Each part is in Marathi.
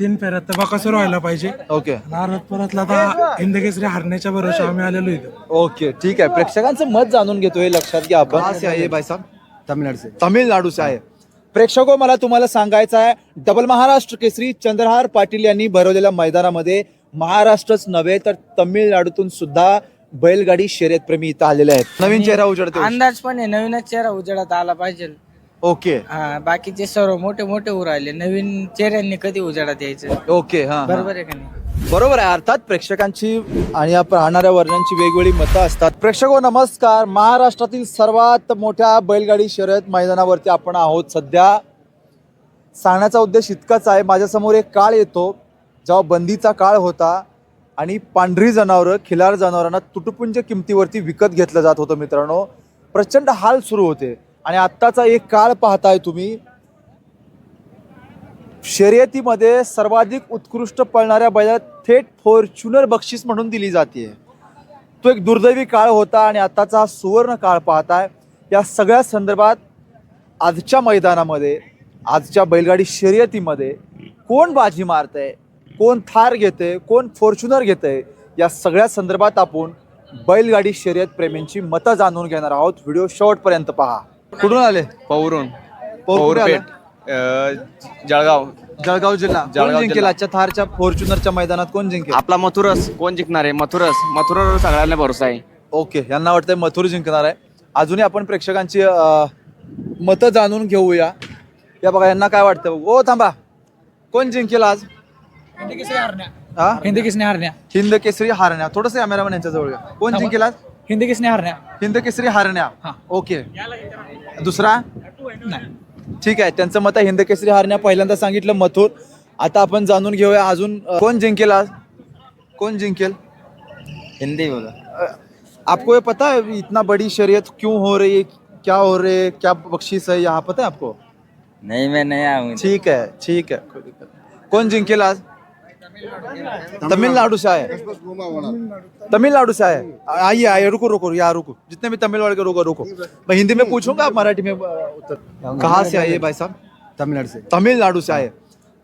तीन फेऱ्यात तर बकासूर व्हायला पाहिजे. ओके. नारद परतला आता हिंदकेसरी हरण्याच्या भरोशा आम्ही आलेलो इथं. ओके ठीक आहे. प्रेक्षकांचं मत जाणून घेतो हे लक्षात घ्या आपण. कहाँ से आहे भाई साहब तमिलनाडु से तमिळनाडू से आहे. प्रेक्षको मला तुम्हाला सांगायचं आहे डबल महाराष्ट्र केसरी चंद्रहार पाटील यांनी भरवलेल्या मैदानामध्ये महाराष्ट्रच नव्हे तर तमिळनाडूतून सुद्धा बैलगाडी शर्यत प्रेमी इथं आलेले आहेत. नवीन चेहरा उजळते अंदाज पण आहे नवीनच चेहरा उजेडात आला पाहिजे. ओके. हा बाकीचे सर्व मोठे मोठे उर राहिले. नवीन चेहऱ्यांनी कधी उजेडात यायचं? ओके हा हा. बरोबर आहे का नाही? बरोबर आहे. अर्थात प्रेक्षकांची आणि या राहणाऱ्या वर्णांची वेगवेगळी मतं असतात. प्रेक्षक हो, नमस्कार. महाराष्ट्रातील सर्वात मोठ्या बैलगाडी शर्यत मैदानावरती आपण आहोत सध्या. सांगण्याचा उद्देश इतकाच आहे. माझ्यासमोर एक काळ येतो जेव्हा बंदीचा काळ होता आणि पांढरी जनावरं खिलार जनावरांना तुटपुंज किमतीवरती विकत घेतलं जात होतं मित्रांनो. प्रचंड हाल सुरू होते. आणि आत्ताचा एक काळ पाहताय तुम्ही. शर्यतीमध्ये सर्वाधिक उत्कृष्ट पळणाऱ्या बैलाला थेट फॉर्च्युनर बक्षीस म्हणून दिली जाते. तो एक दुर्दैवी काळ होता आणि आत्ताचा हा सुवर्ण काळ पाहताय. या सगळ्या संदर्भात आजच्या मैदानामध्ये आजच्या बैलगाडी शर्यतीमध्ये कोण बाजी मारतंय कोण थार घेते कोण फॉर्च्युनर घेते या सगळ्या संदर्भात आपण बैलगाडी शर्यत प्रेमींची मतं जाणून घेणार आहोत. व्हिडिओ शेवटपर्यंत पहा. कुठून आले? आले? पौरपेठ अं, जळगाव. जळगाव जिल्हा. कोण जळगाव जिंकेल. आजच्या थारच्या फॉर्च्युनरच्या मैदानात कोण जिंकेल? आपला मथुरस. कोण जिंकणार आहे? मथुरस. मथुरवर सगळ्यांना भरोसा आहे. ओके. यांना वाटतंय मथुर जिंकणार आहे. अजूनही आपण प्रेक्षकांची अं, मतं जाणून घेऊया. या बघा यांना काय वाटतं ओ थांबा. कोण जिंकेल आज? हा? हिंदी किसने हरण्या. हिंद केसरी हारण्या. थोडस कॅमेरामॅन यांच्या जवळ. कोण जिंकेल आज? हिंदी किसने हरण्या. हिंद केसरी हारण्या. ओके. दुसरा? ठीक आहे त्यांचं मत आहे हिंद केसरी हारण्या. पहिल्यांदा सांगितलं मथुर. आता आपण जाणून घेऊया अजून अं, कोण जिंकेल आज? कोण जिंकेल? हिंदी बोला. अ, आपको ये पता है इतना बड़ी शर्यत क्यों हो रही है? क्या हो रही है? क्या बख्शीश है? यहाँ पता है आपको? नाही मैं नाही आऊंगी। ठीक है ठीक है। कोई दिक्कत नहीं। कौन जिंकेल आज? तमिलनाडु से आए। तमिलनाडु से आए। आइए आइए रुको रुको यहाँ रुको। जितने भी तमिल वाले के रुको रुको। मैं हिंदी में पूछूंगा आप मराठी में उत्तर। कहाँ से आइए भाई साहब? तमिलनाडु से। तमिळनाडू से आहे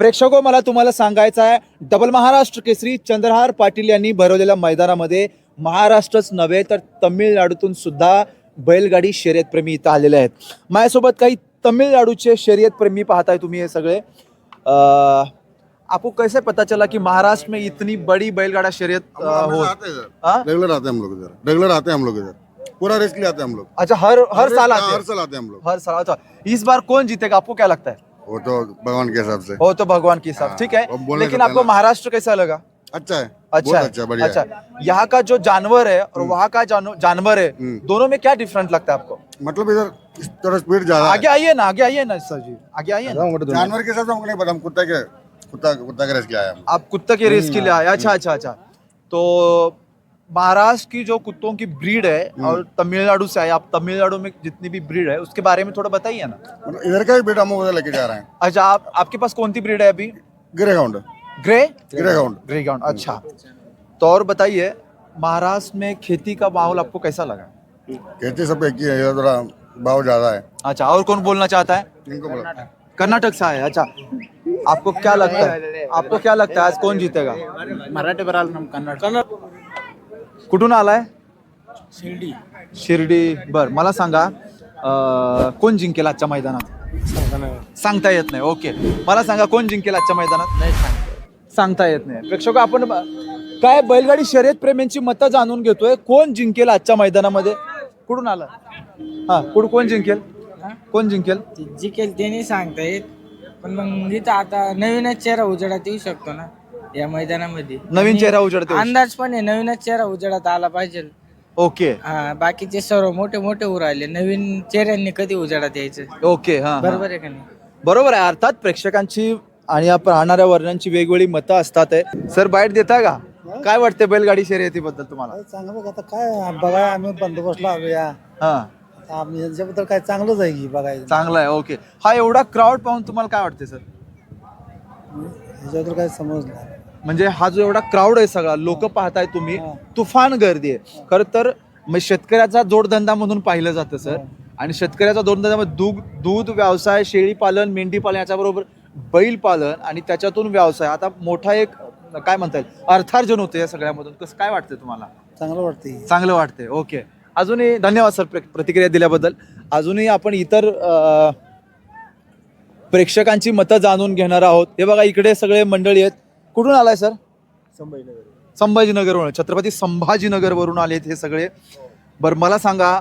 प्रेक्षको मला तुम्हाला सांगायचं आहे डबल महाराष्ट्र केसरी चंद्रहार पाटील यांनी भरवलेल्या मैदानामध्ये महाराष्ट्रच नव्हे तर तमिळनाडूतून सुद्धा बैलगाडी शर्यत प्रेमी इथं आलेले आहेत. माझ्यासोबत काही तमिळनाडूचे शर्यत प्रेमी पाहताय तुम्ही हे सगळे. आपको कैसे पता चला कि महाराष्ट्र में इतनी बड़ी बैलगाड़ा शर्यत हम हो आते हैं? रेगुलर आते हैं हम लोग इधर। रेगुलर आते हैं हम लोग इधर। पूरा रेस के लिए आते हैं हम लोग। अच्छा हर हर साल आते हर हैं साल आते हैं हम लोग। हर साल अच्छा। इस बार कौन जीतेगा? आपको क्या लगता है? वो तो भगवान के हिसाब से। हो तो भगवान की हिसाब हाँ, ठीक है। बोलने लेकिन का आपको पहला- महाराष्ट्र कैसा लगा? अच्छा है। अच्छा बहुत है, अच्छा बढ़िया अच्छा। है। यहाँ का जो जानवर है और वहाँ का जानो- जानवर है हम्म। दोनों में क्या डिफरेंट लगता है आपको? मतलब इधर इस तरह स्पीड ज़्यादा आगे आइए ना आगे आइए ना सर जी। आगे आइए ना। जानवर के हिसाब से हमको नहीं पता हम कुत्ता के कुत्ता कुत्ता के रेस के हम आप कुत्ते के रेस के लिए आए। अच्छा अच्छा अच्छा। तो महाराष्ट्र की जो कुत्तों की ब्रीड है और तमिलनाडु से आए। आप तमिलनाडु में जितनी भी ब्रीड है उसके बारे में थोड़ा बताइए ना। मतलब इधर का ही बेटा हम उधर लेके जा रहे हैं। अच्छा आप आपके पास कौन सी ब्रीड है अभी? गिरे गाउंड ग्रे गिरे गाउंड ग्रे गाउंड अच्छा। तो और बताइए महाराष्ट्र में खेती का माहौल आपको कैसा लगा? कहते सब एक ही है थोड़ा भाव ज़्यादा है। अच्छा और कौन बोलना चाहता है? कर्नाटक से आए अच्छा। आपको क्या लगता है? आपको क्या लगता है? आज कौन जीतेगा? मराठी बराल कन्नड. कुठून आलाय? शिर्डी. शिर्डी. बर मला सांगा अं, कोण जिंकेल आजच्या मैदानात? सांगता येत नाही. ओके. मला सांगा कोण जिंकेल आजच्या मैदानात? नाही सांगता. येत नाही. प्रेक्षक आपण ब- काय बैलगाडी शर्यत प्रेमींची मतं जाणून घेतोय. कोण जिंकेल आजच्या मैदानामध्ये? कुठून आला? हा कुठं कोण जिंकेल? कोण जिंकेल? जिकेल ते नाही सांगता येत. पण मग इथं आता नवीनच चेहरा उजेडात येऊ शकतो ना या मैदानामध्ये. नवीन चेहरा उजळते अंदाज पण आहे नवीनच चेहरा उजेडात आला पाहिजे. ओके. हा बाकीचे सर्व मोठे मोठे उर राहिले नवीन चेहऱ्यांनी कधी उजेडात यायचं? ओके हा हा. बरोबर आहे का नाही? बरोबर आहे अर्थात प्रेक्षकांची आणि या राहणाऱ्या वर्णांची वेगवेगळी मतं असतात आहे सर बाईट देता का? काय वाटते बैलगाडी शर्यतीबद्दल तुम्हाला? चांगलं बघ आता काय बघाय आम्ही बंदोबस्तला आलोया हा. आम्ही यांच्याबद्दल काय चांगलंच आहे की बघायचं. चांगला आहे ओके हा एवढा क्राऊड पाहून तुम्हाला काय वाटते सर ह्याच्याबद्दल काय समजलं नाही. म्हणजे हा जो एवढा क्राऊड आहे सगळा लोक पाहताय तुम्ही हा. तुफान गर्दी आहे. खर तर म- शेतकऱ्याचा जोडधंदा म्हणून पाहिलं जातं सर आणि शेतकऱ्याचा जोडधंदा दूध दूध व्यवसाय शेळी पालन मेंढी पालन याच्याबरोबर बैल पालन आणि त्याच्यातून व्यवसाय. आता मोठा एक काय म्हणता येईल अर्थार्जन होतं या सगळ्यामधून. कसं काय वाटतं तुम्हाला? चांगलं वाटतंय. चांगलं वाटतंय ओके अजूनही धन्यवाद सर प्रे- प्रतिक्रिया दिल्याबद्दल. अजूनही आपण इतर प्रेक्षकांची मतं जाणून घेणार आहोत. हे बघा इकडे सगळे मंडळी आहेत. कुठून आलाय सर? संभाजीनगरवरून. छत्रपती संभाजीनगरवरून आलेत हे सगळे. बरं मला सांगा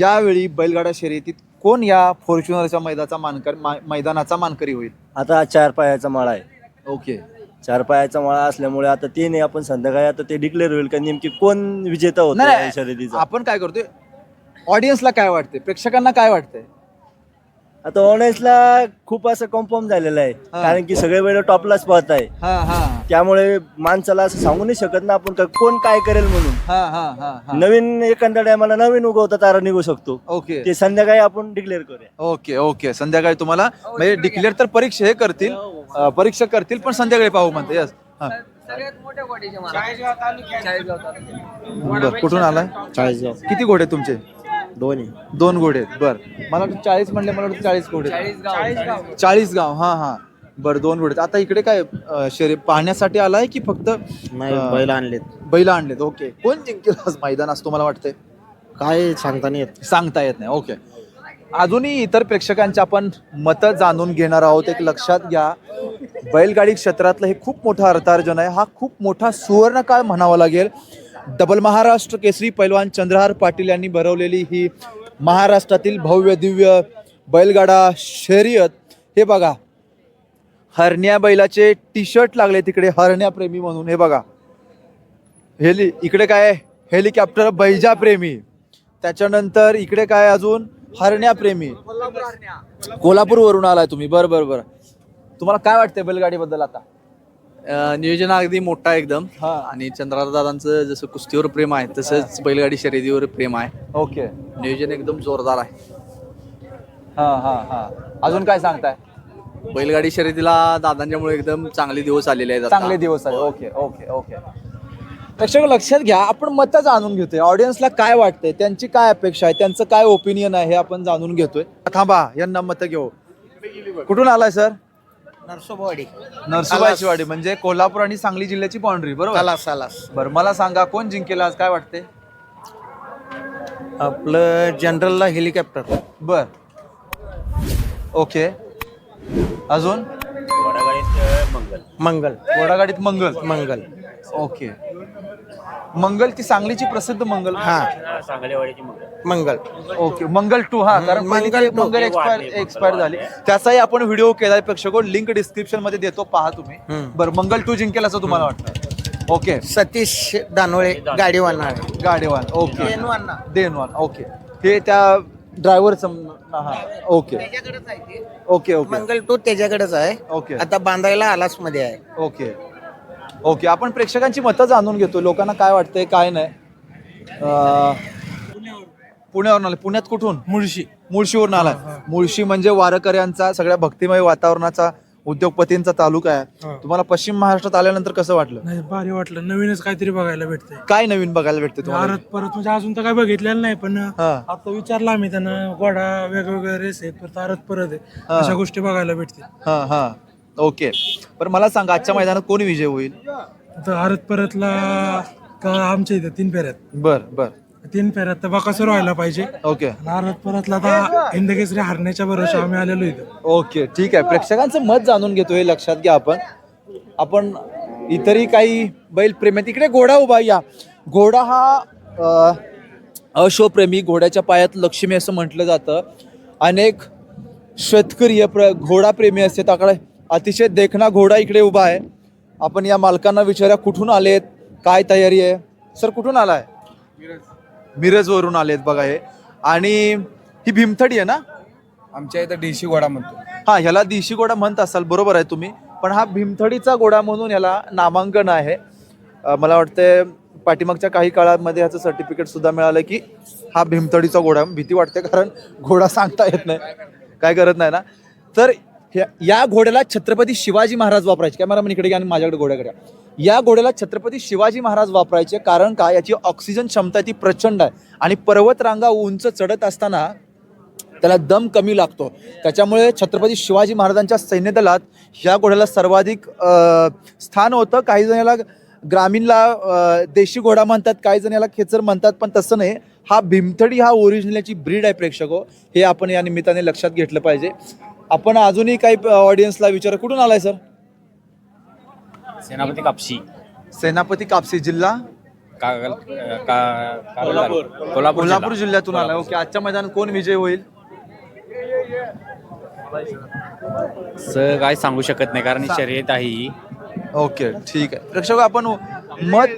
यावेळी बैलगाडा शर्यतीत कोण या फॉर्च्युनरच्या मैदानाचा मानकर मैदानाचा मानकरी होईल? आता चार पायाचा माळा आहे. ओके. चार पायाचा माळा असल्यामुळे आता ते नाही आपण संध्याकाळी आता ते डिक्लेअर होईल का नेमकी कोण विजेता होतो नाही, या शर्यतीचा? आपण काय करतोय? ऑडियन्सला काय वाटते प्रेक्षकांना काय वाटतंय? आता ऑनेस्टला खूप असं कन्फर्म झालेलं आहे. हा. कारण की सगळे वेळ टॉपलाच पाहत आहे हा हा. त्यामुळे माणसाला असं सांगू नाही शकत ना आपण का कोण काय करेल म्हणून. हा हा हा हा. नवीन एखाद्या टायमाला नवीन उगवता तारा निघू शकतो. ओके. ते संध्याकाळी आपण डिक्लेअर करूया. Okay okay. संध्याकाळी तुम्हाला म्हणजे डिक्लेअर तर परीक्षा हे करतील. अं, परीक्षा करतील पण संध्याकाळी पाहू म्हणते. यस कुठून आलाय? चाळीसगाव. किती घोडे तुमचे? दोन्ही. दोन घोडे आहेत. बर. मला वाटतं चाळीस म्हणले मला वाटतं चाळीस घोडे आहेत. चाळीस गाव. हा हा. बर दोन घोडे आहेत. आता इकडे काय अं, शर्यत पाहण्यासाठी आलाय की फक्त नाही अं, बैल आणलेत. बैल आणलेत. ओके. कोण जिंकेल आज मैदान? असं तुम्हाला वाटतंय? काय सांगता नाही येत. सांगता येत नाही. ओके. अजूनही इतर प्रेक्षकांची आपण मतं जाणून घेणार आहोत. एक लक्षात घ्या. बैलगाडी क्षेत्रातलं हे खूप मोठं अर्थार्जन आहे. हा खूप मोठा सुवर्णकाळ म्हणावा लागेल. डबल महाराष्ट्र केसरी पैलवान चंद्रहार पाटील यांनी भरवलेली ही महाराष्ट्रातील भव्य दिव्य बैलगाडा शर्यत. हे बघा हरण्या बैलाचे टी शर्ट लागले तिकडे हरण्या प्रेमी म्हणून. हे बघा हेली इकडे काय हेलिकॉप्टर बैजा प्रेमी त्याच्यानंतर इकडे काय अजून? हरण्या प्रेमी. कोल्हापूर वरून आलाय तुम्ही. बर बर बर. तुम्हाला काय वाटतंय बैलगाडी बद्दल आता? अ, नियोजन अगदी मोठा आहे एकदम. हा. आणि चंद्रदादांचं जसं कुस्तीवर प्रेम आहे तसंच बैलगाडी शर्यतीवर प्रेम आहे. ओके. नियोजन एकदम जोरदार आहे. हा हा हा. अजून काय सांगताय? बैलगाडी शर्यतीला दादांच्यामुळे एकदम चांगले दिवस आलेले आहेत आता. चांगले दिवस आहे ओके ओके ओके. प्रेक्षक लक्षात घ्या आपण मतं जाणून घेतोय. ऑडियन्सला काय वाटतंय त्यांची काय अपेक्षा आहे त्यांचं काय ओपिनियन आहे हे आपण जाणून घेतोय. थांबा यांना मतं घेऊ. कुठून आलाय सर नरसोबावाडी. नरसोबाची वाडी म्हणजे कोल्हापूर आणि सांगली जिल्ह्याची बाउंड्री बरोबर? सालास सालास बरं मला सांगा कोण जिंकेल आज काय वाटते आपलं जनरलला हेलिकॉप्टर. बर. ओके. अजून? मंगल. घोडागाडीत मंगल. मंगल. ओके. मंगल ती सांगलीची प्रसिद्ध मंगल. हा. मंगल. ओके मंगल टू हा कारण Mangal Mangal two. Mangal expire expire झाली. त्याचाही आपण व्हिडिओ केलाय प्रेक्षक. लिंक डिस्क्रिप्शनमध्ये देतो पहा तुम्ही. हम्म. बरं मंगल टू जिंकेल असं तुम्हाला वाटतं ओके. सतीश दानोळे गाडी वाहणार गाडीवान ओके. देनवान. ओके. हे त्या ड्रायव्हरचं हा okay. Okay okay. Mangal two त्याच्याकडेच आहे. ओके. आता बांधायला आलासमध्ये आहे. ओके. ओके आपण प्रेक्षकांची मतं जाणून घेतो. लोकांना काय वाटतंय काय नाही. अं, पुण्यावरून आले पुण्यात कुठून? मुळशी. मुळशीवरून आलाय. मुळशी म्हणजे वारकऱ्यांचा सगळ्या भक्तिमय वातावरणाचा उद्योगपतींचा तालुका आहे. हा. तुम्हाला पश्चिम महाराष्ट्रात आल्यानंतर कसं वाटलं? नाही भारी वाटलं. नवीनच काहीतरी बघायला भेटतंय. काय नवीन बघायला भेटते तुम्हाला? परत परत म्हणजे अजून तर काय बघितलेलं नाही पण हा. आता विचारलं आम्ही त्यांना गोडा वेगवेगळे रेस आहेत परत आरत परत आहे. हा. अशा गोष्टी बघायला भेटतील. हा हा. ओके. पण मला सांगा आजच्या मैदानात कोण विजय होईल? आता आरत परतला का आमच्या इथं तीन फेऱ्यात? बर बर. तीन फेऱ्यात तर बकासूर व्हायला पाहिजे. ओके. आणि आरत परतला आता हिंदकेसरी हरण्याच्या भरोशा आम्ही आलेलो इथं. ओके ठीक आहे. प्रेक्षकांचं मत जाणून घेतो हे लक्षात घ्या आपण. आपण इतरही काही बैल प्रेमी आहेत. इकडे घोडा उभा आहे या. घोडा हा अ, अश्वप्रेमी घोड्याच्या पायात लक्ष्मी असं म्हटलं जातं. अनेक शेतकरी प्र घोडाप्रेमी असते त्याकडे अतिशय देखणा घोडा इकडे उभा आहे. आपण या मालकांना विचारूया कुठून आलेत? काय तयारी आहे? सर कुठून आलाय? मिरज वरून आलेत बघा हे. आणि ही भीमथडी आहे ना? आमच्या इथं देशी गोडा म्हणतो. हा ह्याला देशी घोडा म्हणत असाल बरोबर आहे तुम्ही. पण हा भीमथडीचा घोडा म्हणून याला नामांकन आहे. मला वाटतं पाठीमागच्या काही काळामध्ये ह्याचं सर्टिफिकेट सुद्धा मिळालं की हा भीमथडीचा घोडा. भीती वाटते कारण घोडा सांगता येत नाही. काय करत नाही ना? तर ह्या- या घोड्याला छत्रपती शिवाजी महाराज वापरायचे. कॅमेरामन इकडे घ्या आणि माझ्याकडे घोड्याकडे या. या घोड्याला छत्रपती शिवाजी महाराज वापरायचे कारण का? याची ऑक्सिजन क्षमता ती प्रचंड आहे. आणि पर्वत रांगा उंच चढत असताना त्याला दम कमी लागतो. त्याच्यामुळे छत्रपती शिवाजी महाराजांच्या सैन्यदलात ह्या घोड्याला सर्वाधिक स्थान होतं. काही जण याला ग्रामीणला देशी घोडा म्हणतात. काही जण याला खेचर म्हणतात. पण तसं नाही. हा भीमथडी हा ओरिजिनलची ब्रीड आहे प्रेक्षक हो. हे आपण या निमित्ताने लक्षात घेतलं पाहिजे. आपण अजूनही काही ऑडियन्सला विचार. कुठून आलाय सर? सेनापती कापशी. सेनापती कापसी जिल्हा? कोल्हापूर. कोल्हापूर जिल्ह्यातून आलाय ओके आजच्या मैदानात कोण विजय होईल? सर काय सांगू शकत नाही कारण शर्यत आहे ही. ओके ठीक आहे. प्रेक्षक आपण मत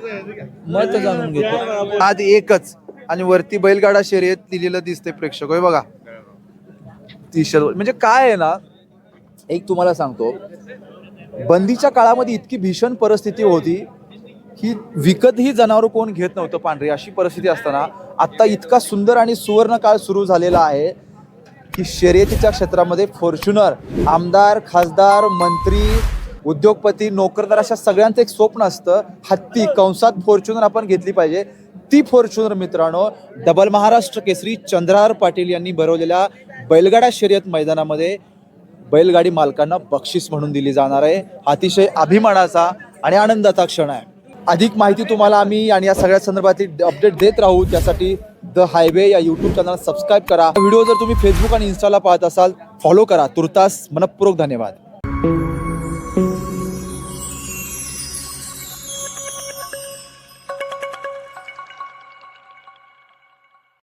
मत जाणून घेतो. आज एकच आणि वरती बैलगाडा शर्यत लिहिलेलं दिसते प्रेक्षक. होय बघा. टी म्हणजे काय आहे ना एक तुम्हाला सांगतो. बंदीच्या काळामध्ये इतकी भीषण परिस्थिती होती की विकतही जनावर कोण घेत नव्हतं पांढरी. अशी परिस्थिती असताना आता इतका सुंदर आणि सुवर्ण काळ सुरू झालेला आहे की शर्यतीच्या क्षेत्रामध्ये फॉर्च्युनर आमदार खासदार मंत्री उद्योगपती नोकरदार अशा सगळ्यांचं एक स्वप्न असतं. हत्ती कंसात फॉर्च्युनर आपण घेतली पाहिजे. ती फॉर्च्युनर मित्रांनो डबल महाराष्ट्र केसरी चंद्रहार पाटील यांनी भरवलेल्या बैलगाडा शर्यत मैदानामध्ये बैलगाडी मालकांना बक्षीस म्हणून दिली जाणार आहे. अतिशय अभिमानाचा आणि आनंदाचा क्षण आहे. अधिक माहिती तुम्हाला आम्ही आणि या सगळ्या संदर्भातील अपडेट देत राहू. त्यासाठी द हायवे या यूट्यूब चॅनल सबस्क्राईब करा. व्हिडिओ जर तुम्ही फेसबुक आणि इन्स्टाला पाहत असाल फॉलो करा. तुर्तास मनपूर्वक धन्यवाद.